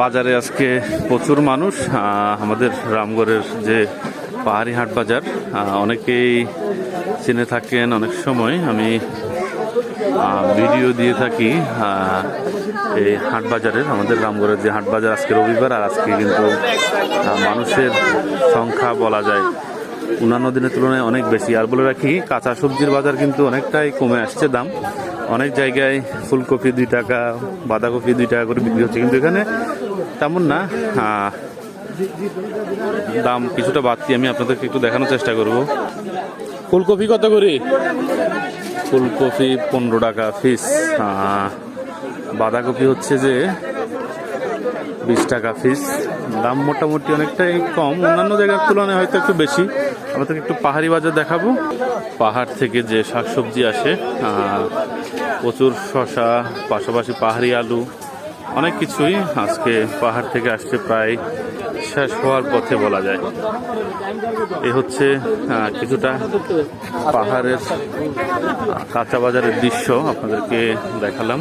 বাজারে আজকে প্রচুর মানুষ আমাদের রামগড়ের যে পাহাড়ি হাট বাজার অনেকেই চিনে থাকেন অনেক সময়। আমি ভিডিও দিয়ে থাকি এই হাট বাজারের, আমাদের রামগড়ের যে হাট বাজার আজকে রবিবার, আর আজকে কিন্তু মানুষের সংখ্যা বলা যায় অন্যান্য দিনের তুলনায় অনেক বেশি। আর বলে রাখি, কাঁচা সবজির বাজার কিন্তু অনেকটাই কমে আসছে দাম। অনেক জায়গায় ফুলকপি দুই টাকা, বাঁধাকপি দুই টাকা করে বিক্রি হচ্ছে। কিন্তু এখানে তেমন না। দাম কিছুটা বাড়তি আমি আপনাদেরকে একটু দেখানোর চেষ্টা করব। ফুলকপি কত করে? ফুলকপি পনেরো টাকা ফিস বাঁধাকপি হচ্ছে যে বিশ টাকা ফিস দাম মোটামুটি অনেকটাই কম। অন্যান্য জায়গার তুলনায় হয়তো একটু বেশি। আমাদেরকে একটু পাহাড়ি বাজার দেখাবো। পাহাড় থেকে যে শাকসবজি আসে প্রচুর শশা পাশাপাশি পাহাড়ি আলু অনেক কিছুই আজকে পাহাড় থেকে আসছে, প্রায় শেষ হওয়ার পথে বলা যায়। এ হচ্ছে কিছুটা পাহাড়ের কাঁচা বাজারের দৃশ্য আপনাদেরকে দেখালাম।